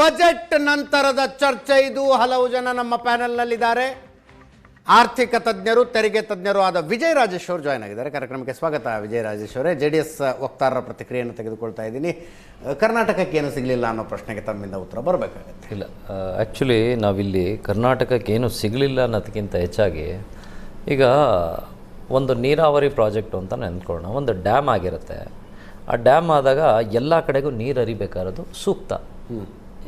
Budget ನಂತರದ ಚರ್ಚೆ ಇದು. ಹಲವು ಜನ ನಮ್ಮ ಪ್ಯಾನೆಲ್ನಲ್ಲಿದ್ದಾರೆ. ಆರ್ಥಿಕ ತಜ್ಞರು ತೆರಿಗೆ ತಜ್ಞರು ಆದ ವಿಜಯ ರಾಜೇಶ್ ಅವರು ಜಾಯ್ನ್ ಆಗಿದ್ದಾರೆ. ಕಾರ್ಯಕ್ರಮಕ್ಕೆ ಸ್ವಾಗತ ವಿಜಯ ರಾಜೇಶ್ ಅವರೇ. ಜೆ ಡಿ ಎಸ್ ವಕ್ತಾರರ ಪ್ರತಿಕ್ರಿಯೆಯನ್ನು ತೆಗೆದುಕೊಳ್ತಾ ಇದ್ದೀನಿ. ಕರ್ನಾಟಕಕ್ಕೆ ಏನು ಸಿಗಲಿಲ್ಲ ಅನ್ನೋ ಪ್ರಶ್ನೆಗೆ ತಮ್ಮಿಂದ ಉತ್ತರ ಬರಬೇಕಾಗುತ್ತೆ. ಇಲ್ಲ. ಆ್ಯಕ್ಚುಲಿ ನಾವಿಲ್ಲಿ ಕರ್ನಾಟಕಕ್ಕೆ ಏನು ಸಿಗಲಿಲ್ಲ ಅನ್ನೋದಕ್ಕಿಂತ ಹೆಚ್ಚಾಗಿ ಈಗ ಒಂದು ನೀರಾವರಿ ಪ್ರಾಜೆಕ್ಟು ಅಂತ ನೆನ್ಕೊಳ್ಳೋಣ. ಒಂದು ಡ್ಯಾಮ್ ಆಗಿರುತ್ತೆ. ಆ ಡ್ಯಾಮ್ ಆದಾಗ ಎಲ್ಲ ಕಡೆಗೂ ನೀರು ಹರಿಬೇಕಾಗಿರೋದು ಸೂಕ್ತ.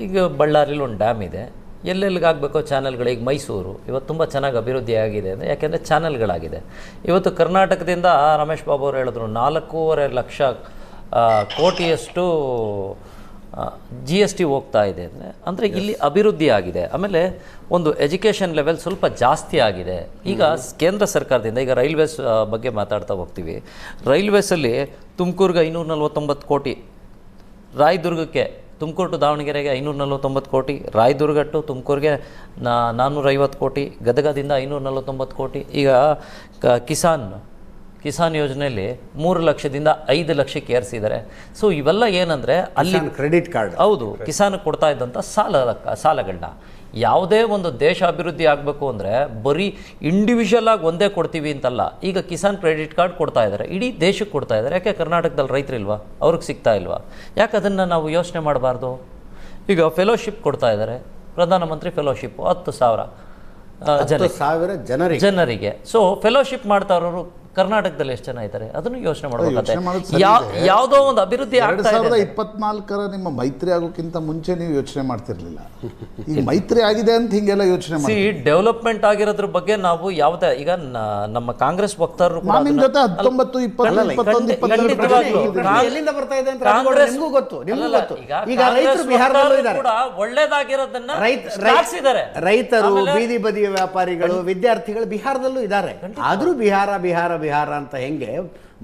ಈಗ ಬಳ್ಳಾರಿಲಿ ಒಂದು ಡ್ಯಾಮ್ ಇದೆ. ಎಲ್ಲೆಲ್ಲಿಗಾಗಬೇಕೋ ಚಾನಲ್ಗಳು ಈಗ ಮೈಸೂರು ಇವತ್ತು ತುಂಬ ಚೆನ್ನಾಗಿ ಅಭಿವೃದ್ಧಿ ಆಗಿದೆ ಅಂದರೆ ಯಾಕೆಂದರೆ ಚಾನಲ್ಗಳಾಗಿದೆ. ಇವತ್ತು ಕರ್ನಾಟಕದಿಂದ ರಮೇಶ್ ಬಾಬು ಅವರು ಹೇಳಿದ್ರು ನಾಲ್ಕೂವರೆ ಲಕ್ಷ ಕೋಟಿಯಷ್ಟು ಜಿ ಎಸ್ ಟಿ ಹೋಗ್ತಾ ಇದೆ ಅಂದರೆ ಅಂದರೆ ಇಲ್ಲಿ ಅಭಿವೃದ್ಧಿ ಆಗಿದೆ. ಆಮೇಲೆ ಒಂದು ಎಜುಕೇಷನ್ ಲೆವೆಲ್ ಸ್ವಲ್ಪ ಜಾಸ್ತಿ ಆಗಿದೆ. ಈಗ ಕೇಂದ್ರ ಸರ್ಕಾರದಿಂದ ಈಗ ರೈಲ್ವೇಸ್ ಬಗ್ಗೆ ಮಾತಾಡ್ತಾ ಹೋಗ್ತೀವಿ. ರೈಲ್ವೇಸಲ್ಲಿ ತುಮಕೂರಿಗೆ ಐನೂರ ನಲ್ವತ್ತೊಂಬತ್ತು ಕೋಟಿ ರಾಯದುರ್ಗಕ್ಕೆ ತುಮಕೂರು ಟು ದಾವಣಗೆರೆಗೆ ಐನೂರ ನಲ್ವತ್ತೊಂಬತ್ತು ಕೋಟಿ ರಾಯದುರ್ಗ ಟು ತುಮಕೂರಿಗೆ ನಾ ನಾನ್ನೂರೈವತ್ತು ಕೋಟಿ ಗದಗದಿಂದ ಐನೂರ ನಲ್ವತ್ತೊಂಬತ್ತು ಕೋಟಿ. ಈಗ ಕ ಕಿಸಾನ್ ಕಿಸಾನ್ ಯೋಜನೆಯಲ್ಲಿ ಮೂರು ಲಕ್ಷದಿಂದ ಐದು ಲಕ್ಷಕ್ಕೆ ಏರಿಸಿದ್ದಾರೆ. ಸೊ ಇವೆಲ್ಲ ಏನಂದರೆ ಅಲ್ಲಿ ಕ್ರೆಡಿಟ್ ಕಾರ್ಡ್. ಹೌದು ಕಿಸಾನ್ ಕೊಡ್ತಾ ಇದ್ದಂಥ ಸಾಲ ಸಾಲಗಳನ್ನ. ಯಾವುದೇ ಒಂದು ದೇಶ ಅಭಿವೃದ್ಧಿ ಆಗಬೇಕು ಅಂದರೆ ಬರೀ ಇಂಡಿವಿಜುವಲ್ ಆಗಿ ಒಂದೇ ಕೊಡ್ತೀವಿ ಅಂತಲ್ಲ. ಈಗ ಕಿಸಾನ್ ಕ್ರೆಡಿಟ್ ಕಾರ್ಡ್ ಕೊಡ್ತಾ ಇದ್ದಾರೆ ಇಡೀ ದೇಶಕ್ಕೆ ಕೊಡ್ತಾ ಇದ್ದಾರೆ ಯಾಕೆ ಕರ್ನಾಟಕದಲ್ಲಿ ರೈತರಿಲ್ವಾ? ಅವ್ರಿಗೆ ಸಿಗ್ತಾ ಇಲ್ವಾ? ಯಾಕೆ ಅದನ್ನು ನಾವು ಯೋಚನೆ ಮಾಡಬಾರ್ದು? ಈಗ ಫೆಲೋಶಿಪ್ ಕೊಡ್ತಾ ಇದ್ದಾರೆ ಪ್ರಧಾನಮಂತ್ರಿ ಫೆಲೋಶಿಪ್ ಹತ್ತು ಸಾವಿರ ಜನರಿಗೆ. ಸಾವಿರ ಜನರಿಗೆ. ಜನರಿಗೆ. ಸೊ ಫೆಲೋಶಿಪ್ ಮಾಡ್ತಾ ಇರೋರು ಕರ್ನಾಟಕದಲ್ಲಿ ಎಷ್ಟು ಜನ ಇದ್ದಾರೆ? ಅದನ್ನು ಯೋಚನೆ ಮಾಡಬೇಕಾಗುತ್ತೆ ಯಾವುದೋ ಒಂದು ಅಭಿವೃದ್ಧಿ ಎರಡ್ ಆಗ್ತಾ ಸಾವಿರದ ಇಪ್ಪತ್ನಾಲ್ಕರ ನಿಮ್ಮ ಮೈತ್ರಿ ಆಗೋಕ್ಕಿಂತ ಮುಂಚೆ ನೀವು ಯೋಚನೆ ಮಾಡ್ತಿರ್ಲಿಲ್ಲ. ಈ ಮೈತ್ರಿ ಆಗಿದೆ ಅಂತ ಹಿಂಗೆಲ್ಲ ಯೋಚನೆ ಸಿ ಮಾಡಿ ಡೆವಲಪ್ಮೆಂಟ್ ಆಗಿರೋದ್ರ ಬಗ್ಗೆ ನಾವು ಯಾವುದೇ ಈಗ ನಮ್ಮ ಕಾಂಗ್ರೆಸ್ ವಕ್ತಾರರು ಜೊತೆ ಹತ್ತೊಂಬತ್ತು ಇಪ್ಪತ್ತು ಗೊತ್ತು, ನಿಮ್ಗೂ ಗೊತ್ತು. ಈಗ ರೈತರು ಬಿಹಾರದಲ್ಲೂ ಇದ್ದಾರೆ. ಕೂಡ ಒಳ್ಳೇದಾಗಿರೋದನ್ನ. ರೈತರು ಬೀದಿ ಬದಿಯ ವ್ಯಾಪಾರಿಗಳು ವಿದ್ಯಾರ್ಥಿಗಳು ಬಿಹಾರದಲ್ಲೂ ಇದ್ದಾರೆ. ಆದ್ರೂ ಬಿಹಾರ ಬಿಹಾರ ಬಿಹಾರ ಅಂತ ಹೆಂಗೆ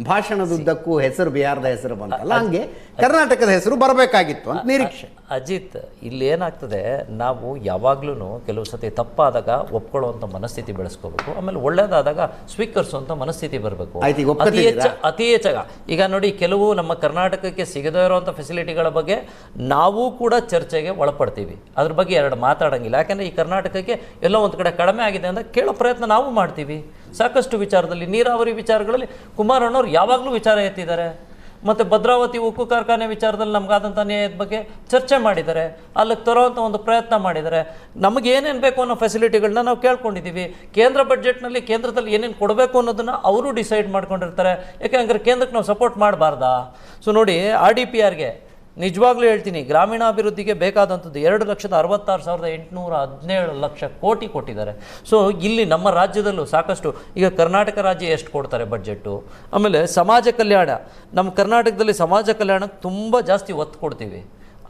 ಭಾಷಣದುದ್ದಕ್ಕೂ ಹೆಸರು ಬಿಹಾರದ ಹೆಸರು ಬಂತಲ್ಲ ಹಂಗೆ ಕರ್ನಾಟಕದ ಹೆಸರು ಬರಬೇಕಾಗಿತ್ತು ಅಂತ ನಿರೀಕ್ಷೆ. ಅಜಿತ್ ಇಲ್ಲಿ ಏನಾಗ್ತದೆ ನಾವು ಯಾವಾಗ್ಲೂ ಕೆಲವು ಸತಿ ತಪ್ಪಾದಾಗ ಒಪ್ಕೊಳ್ಳುವಂಥ ಮನಸ್ಥಿತಿ ಬೆಳೆಸ್ಕೋಬೇಕು ಆಮೇಲೆ ಒಳ್ಳೇದಾದಾಗ ಸ್ವೀಕರಿಸುವಂಥ ಮನಸ್ಥಿತಿ ಬರಬೇಕು. ಅತಿ? ಹೆಚ್ಚು ಅತಿ ಹೆಚ್ಚಾಗ. ಈಗ ನೋಡಿ ಕೆಲವು ನಮ್ಮ ಕರ್ನಾಟಕಕ್ಕೆ ಸಿಗದೇ ಇರುವಂಥ ಫೆಸಿಲಿಟಿಗಳ ಬಗ್ಗೆ ನಾವು ಕೂಡ ಚರ್ಚೆಗೆ ಒಳಪಡ್ತೀವಿ. ಅದ್ರ ಬಗ್ಗೆ ಎರಡು ಮಾತಾಡಂಗಿಲ್ಲ. ಯಾಕಂದ್ರೆ ಈ ಕರ್ನಾಟಕಕ್ಕೆ ಎಲ್ಲೋ ಒಂದು ಕಡೆ ಕಡಿಮೆ ಆಗಿದೆ ಅಂತ ಕೇಳೋ ಪ್ರಯತ್ನ ನಾವು ಮಾಡ್ತೀವಿ. ಸಾಕಷ್ಟು ವಿಚಾರದಲ್ಲಿ ನೀರಾವರಿ ವಿಚಾರಗಳಲ್ಲಿ ಕುಮಾರಣ್ಣವ್ರು ಯಾವಾಗಲೂ ವಿಚಾರ ಎತ್ತಿದ್ದಾರೆ. ಮತ್ತು ಭದ್ರಾವತಿ ಉಕ್ಕು ಕಾರ್ಖಾನೆ ವಿಚಾರದಲ್ಲಿ ನಮಗಾದಂಥ ನ್ಯಾಯದ ಬಗ್ಗೆ ಚರ್ಚೆ ಮಾಡಿದ್ದಾರೆ. ಅಲ್ಲಿಗೆ ತರೋವಂಥ ಒಂದು ಪ್ರಯತ್ನ ಮಾಡಿದ್ದಾರೆ. ನಮಗೆ ಏನೇನು ಬೇಕು ಅನ್ನೋ ಫೆಸಿಲಿಟಿಗಳನ್ನ ನಾವು ಕೇಳ್ಕೊಂಡಿದ್ದೀವಿ. ಕೇಂದ್ರ ಬಜೆಟ್ನಲ್ಲಿ ಕೇಂದ್ರದಲ್ಲಿ ಏನೇನು ಕೊಡಬೇಕು ಅನ್ನೋದನ್ನು ಅವರು ಡಿಸೈಡ್ ಮಾಡ್ಕೊಂಡಿರ್ತಾರೆ. ಯಾಕೆಂದ್ರೆ ಕೇಂದ್ರಕ್ಕೆ ನಾವು ಸಪೋರ್ಟ್ ಮಾಡಬಾರ್ದಾ? ಸೊ ನೋಡಿ ಆರ್ ಡಿ ಪಿ ಆರ್ಗೆ ನಿಜವಾಗ್ಲೂ ಹೇಳ್ತೀನಿ ಗ್ರಾಮೀಣಾಭಿವೃದ್ಧಿಗೆ ಬೇಕಾದಂಥದ್ದು ಎರಡು ಲಕ್ಷದ ಅರವತ್ತಾರು ಸಾವಿರದ ಎಂಟುನೂರ ಹದಿನೇಳು ಲಕ್ಷ ಕೋಟಿ ಕೊಟ್ಟಿದ್ದಾರೆ. ಸೊ ಇಲ್ಲಿ ನಮ್ಮ ರಾಜ್ಯದಲ್ಲೂ ಸಾಕಷ್ಟು ಈಗ ಕರ್ನಾಟಕ ರಾಜ್ಯ ಎಷ್ಟು ಕೊಡ್ತಾರೆ ಬಜೆಟ್ಟು ಆಮೇಲೆ ಸಮಾಜ ಕಲ್ಯಾಣ ನಮ್ಮ ಕರ್ನಾಟಕದಲ್ಲಿ ಸಮಾಜ ಕಲ್ಯಾಣಕ್ಕೆ ತುಂಬ ಜಾಸ್ತಿ ಒತ್ತು ಕೊಡ್ತೀವಿ.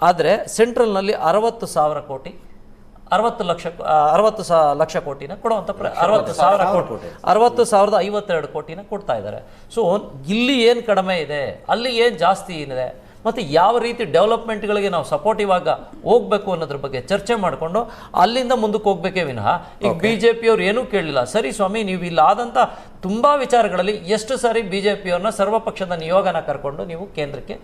ಆದರೆ ಸೆಂಟ್ರಲ್ನಲ್ಲಿ ಅರವತ್ತು ಸಾವಿರ ಕೋಟಿ ಅರವತ್ತು ಲಕ್ಷ ಅರವತ್ತು ಸಾ ಲಕ್ಷ ಕೋಟಿನ ಕೊಡುವಂಥ ಪ್ರ ಅರವತ್ತು ಸಾವಿರ ಕೋಟಿ ಅರವತ್ತು ಸಾವಿರದ ಐವತ್ತೆರಡು ಕೋಟಿನ ಕೊಡ್ತಾ ಇದ್ದಾರೆ. ಸೊ ಇಲ್ಲಿ ಏನು ಕಡಿಮೆ ಇದೆ ಅಲ್ಲಿ ಏನು ಜಾಸ್ತಿ ಇದೆ ಮತ್ತು ಯಾವ ರೀತಿ ಡೆವಲಪ್ಮೆಂಟ್ಗಳಿಗೆ ನಾವು ಸಪೋರ್ಟಿವ್ ಆಗ ಹೋಗ್ಬೇಕು ಅನ್ನೋದ್ರ ಬಗ್ಗೆ ಚರ್ಚೆ ಮಾಡಿಕೊಂಡು ಅಲ್ಲಿಂದ ಮುಂದಕ್ಕೆ ಹೋಗ್ಬೇಕೇ ವಿನಃ. ಈಗ ಬಿ ಜೆ ಪಿಯವ್ರು ಏನೂ ಕೇಳಲಿಲ್ಲ. ಸರಿ ಸ್ವಾಮಿ ನೀವು ಇಲ್ಲ ಆದಂಥ ತುಂಬ ವಿಚಾರಗಳಲ್ಲಿ ಎಷ್ಟು ಸಾರಿ ಬಿ ಜೆ ಪಿಯವ್ರನ್ನ ಸರ್ವಪಕ್ಷದ ನಿಯೋಗನ ಕರ್ಕೊಂಡು ನೀವು ಕೇಂದ್ರಕ್ಕೆ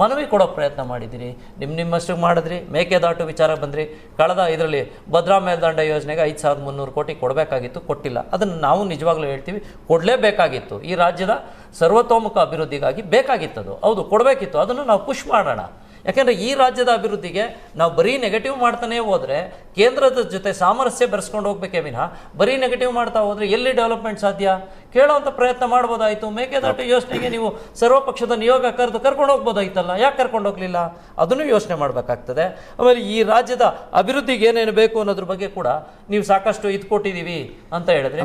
ಮನವಿ ಕೊಡೋ ಪ್ರಯತ್ನ ಮಾಡಿದ್ದೀರಿ. ನಿಮ್ಮ ನಿಮ್ಮಷ್ಟು ಮಾಡಿದ್ರಿ ಮೇಕೆದಾಟು ವಿಚಾರ ಬಂದ್ರಿ. ಕಳೆದ ಇದರಲ್ಲಿ ಭದ್ರಾ ಮೇಲ್ದಂಡ ಯೋಜನೆಗೆ ಐದು ಸಾವಿರದ ಮುನ್ನೂರು ಕೋಟಿ ಕೊಡಬೇಕಾಗಿತ್ತು, ಕೊಟ್ಟಿಲ್ಲ. ಅದನ್ನು ನಾವು ನಿಜವಾಗ್ಲೂ ಹೇಳ್ತೀವಿ, ಕೊಡಲೇಬೇಕಾಗಿತ್ತು. ಈ ರಾಜ್ಯದ ಸರ್ವತೋಮುಖ ಅಭಿವೃದ್ಧಿಗಾಗಿ ಬೇಕಾಗಿತ್ತದು. ಹೌದು, ಕೊಡಬೇಕಿತ್ತು. ಅದನ್ನು ನಾವು ಪುಷ್ ಮಾಡೋಣ. ಯಾಕೆಂದರೆ ಈ ರಾಜ್ಯದ ಅಭಿವೃದ್ಧಿಗೆ ನಾವು ಬರೀ ನೆಗೆಟಿವ್ ಮಾಡ್ತಾನೇ ಹೋದರೆ ಕೇಂದ್ರದ ಜೊತೆ ಸಾಮರಸ್ಯ ಬೆರೆಸ್ಕೊಂಡು ಹೋಗ್ಬೇಕೇ ವಿನಃ ಬರೀ ನೆಗೆಟಿವ್ ಮಾಡ್ತಾ ಹೋದರೆ ಎಲ್ಲಿ ಡೆವಲಪ್ಮೆಂಟ್ ಸಾಧ್ಯ? ಕೇಳೋವಂಥ ಪ್ರಯತ್ನ ಮಾಡ್ಬೋದಾಯ್ತು. ಮೇಕೆದಾಟು ಯೋಚನೆಗೆ ನೀವು ಸರ್ವಪಕ್ಷದ ನಿಯೋಗ ಕರೆದು ಕರ್ಕೊಂಡು ಹೋಗ್ಬೋದಾಯ್ತಲ್ಲ. ಯಾಕೆ ಕರ್ಕೊಂಡು ಹೋಗ್ಲಿಲ್ಲ? ಅದನ್ನು ಯೋಚನೆ ಮಾಡಬೇಕಾಗ್ತದೆ. ಆಮೇಲೆ ಈ ರಾಜ್ಯದ ಅಭಿವೃದ್ಧಿಗೆ ಏನೇನು ಬೇಕು ಅನ್ನೋದ್ರ ಬಗ್ಗೆ ಕೂಡ ನೀವು ಸಾಕಷ್ಟು ಇದು ಕೊಟ್ಟಿದ್ದೀವಿ ಅಂತ ಹೇಳಿದ್ರೆ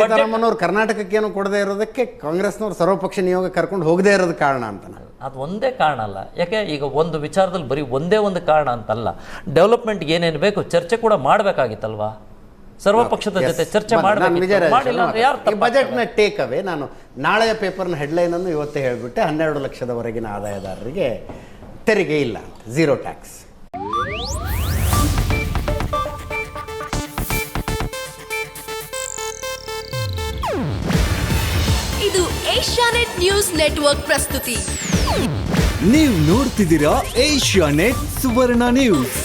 ಸೀತಾರಾಮನ್ ಅವ್ರು ಕರ್ನಾಟಕಕ್ಕೆ ಏನು ಕೊಡದೇ ಇರೋದಕ್ಕೆ ಕಾಂಗ್ರೆಸ್ನವ್ರು ಸರ್ವಪಕ್ಷ ನಿಯೋಗ ಕರ್ಕೊಂಡು ಹೋಗದೇ ಇರೋದು ಕಾರಣ ಅಂತ ಅದು ಒಂದೇ ಕಾರಣ ಅಲ್ಲ. ಯಾಕೆ? ಈಗ ಒಂದು ವಿಚಾರದಲ್ಲಿ ಬರೀ ಒಂದೇ ಒಂದು ಕಾರಣ ಅಂತಲ್ಲ. ಡೆವಲಪ್ಮೆಂಟ್ಗೆ ಏನೇನು ಬೇಕು ಚರ್ಚೆ ಕೂಡ ಮಾಡಬೇಕಾಗಿತ್ತಲ್ವಾ? ಸರ್ವಪಕ್ಷದ ಜೊತೆ ಚರ್ಚೆ ಮಾಡಬೇಕು ಬಜೆಟ್ನ ಟೇಕ್ ಅವೇ ನಾನು ನಾಳೆಯ ಪೇಪರ್ನ ಹೆಡ್ಲೈನ್ ಅನ್ನು ಇವತ್ತೇ ಹೇಳ್ಬಿಟ್ಟೆ. ಹನ್ನೆರಡು ಲಕ್ಷದವರೆಗಿನ ಆದಾಯದಾರರಿಗೆ ತೆರಿಗೆ ಇಲ್ಲ. ಝೀರೋ ಟ್ಯಾಕ್ಸ್ ಇದು ಏಷ್ಯಾನೆಟ್ ನ್ಯೂಸ್ ನೆಟ್ವರ್ಕ್ ಪ್ರಸ್ತುತಿ. ನೀವು ನೋಡ್ತಿದ್ದೀರಾ ಏಷ್ಯಾ ನೆಟ್ ಸುವರ್ಣ ನ್ಯೂಸ್.